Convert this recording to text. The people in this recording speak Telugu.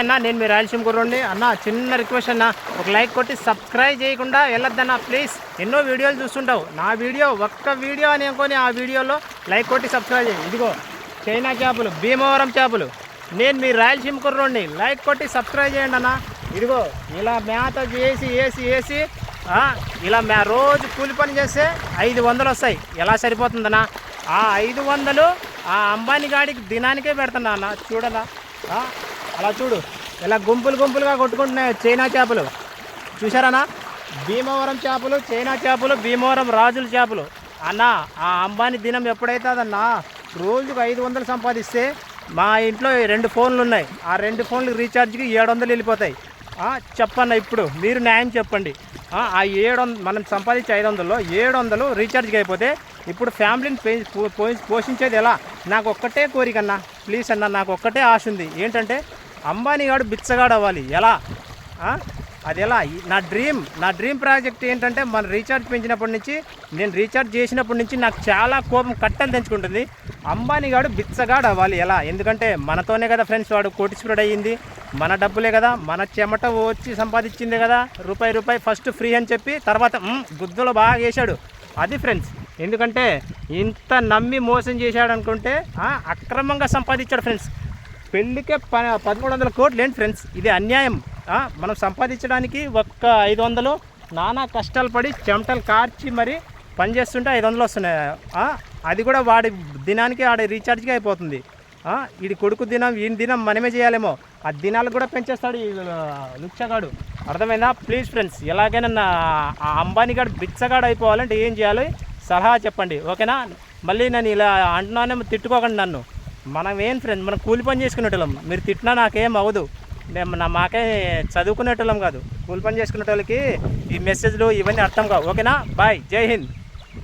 అన్న నేను మీ రాయలసీమ గుర్రండి అన్న చిన్న రిక్వెస్ట్ అన్న ఒక లైక్ కొట్టి సబ్స్క్రైబ్ చేయకుండా వెళ్ళొద్దన్న ప్లీజ్. ఎన్నో వీడియోలు చూస్తుంటావు. నా వీడియో ఒక్క వీడియో అని అనుకొని ఆ వీడియోలో లైక్ కొట్టి సబ్స్క్రైబ్ చేయి. ఇదిగో చైనా చేపలు భీమవరం చేపలు. నేను మీ రాయలసీమ కుర్రోడిని లైక్ కొట్టి సబ్స్క్రైబ్ చేయండి అన్న. ఇదిగో ఇలా మేత చేసి వేసి వేసి ఇలా మే రోజు కూలి పని చేస్తే ఐదు వందలు వస్తాయి. ఎలా సరిపోతుందన్నా? ఆ ఐదు వందలు ఆ అంబానీ గాడికి దినానికే పెడుతున్నా అన్న. చూడనా? అలా చూడు. ఇలా గుంపులు గుంపులుగా కొట్టుకుంటున్నాయి చైనా చేపలు. చూసారనా భీమవరం చేపలు చైనా చేపలు భీమవరం రాజుల చేపలు. అన్న ఆ అంబానీ దినం ఎప్పుడైతుందన్నా రోజుకు ఐదు వందలు సంపాదిస్తే మా ఇంట్లో రెండు ఫోన్లు ఉన్నాయి. ఆ రెండు ఫోన్లు రీఛార్జ్కి ఏడు వందలు వెళ్ళిపోతాయి చెప్పన్న ఇప్పుడు. మీరు న్యాయం చెప్పండి. ఆ ఏడు వంద మనం సంపాదించే ఐదు వందల్లో ఏడు వందలు రీఛార్జ్కి అయిపోతే ఇప్పుడు ఫ్యామిలీని పో- పో- పోషించేది ఎలా? నాకు ఒక్కటే కోరికన్నా. ప్లీజ్ అన్న నాకు ఒక్కటే ఆశ ఉంది. ఏంటంటే అంబానీ గాడు బిచ్చగాడు అవ్వాలి. ఎలా? అది ఎలా నా డ్రీమ్ నా డ్రీమ్ ప్రాజెక్ట్ ఏంటంటే మన రీఛార్జ్ పెంచినప్పటి నుంచి నేను రీఛార్జ్ చేసినప్పటి నుంచి నాకు చాలా కోపం కట్టలు తెంచుకుంటుంది. అంబానీ గాడు బిచ్చగాడు అవ్వాలి. ఎలా? ఎందుకంటే మనతోనే కదా ఫ్రెండ్స్ వాడు కోటీశ్వరుడు అయ్యింది. మన డబ్బులే కదా మన చెమట వచ్చి సంపాదించింది కదా రూపాయి రూపాయి ఫస్ట్ ఫ్రీ అని చెప్పి తర్వాత గుద్దులో బాగా వేశాడు. అది ఫ్రెండ్స్. ఎందుకంటే ఇంత నమ్మి మోసం చేశాడు అనుకుంటే అక్రమంగా సంపాదించాడు ఫ్రెండ్స్. పెళ్ళికే ప పదమూడు వందల కోట్లు ఏంటి ఫ్రెండ్స్ ఇది అన్యాయం. మనం సంపాదించడానికి ఒక్క ఐదు వందలు నానా కష్టాలు పడి చెమటలు కార్చి మరి పని చేస్తుంటే ఐదు వందలు వస్తున్నాయి. అది కూడా వాడి దినానికి వాడి రీఛార్జ్కి అయిపోతుంది. ఇది కొడుకు దినం ఈ దినం మనమే చేయాలేమో. ఆ దినాలు కూడా పెంచేస్తాడు ఈ లుచ్చగాడు. అర్థమైందా? ప్లీజ్ ఫ్రెండ్స్ ఎలాగైనా నా ఆ అంబానీ గాడు బిచ్చగాడు అయిపోవాలంటే ఏం చేయాలి? సలహా చెప్పండి. ఓకేనా? మళ్ళీ నేను ఇలా అంటున్నానే తిట్టుకోకండి నన్ను. మనం ఏం ఫ్రెండ్ మనం కూలి పని చేసుకునేటోళ్ళం. మీరు తిట్టినా నాకేం అవ్వదు. మేము నా మాకే చదువుకునేటోళ్ళం కాదు. కూలి పని చేసుకునేటోళ్ళకి ఈ మెసేజ్లు ఇవన్నీ అర్థం కావు. ఓకేనా? బాయ్ జై హింద్.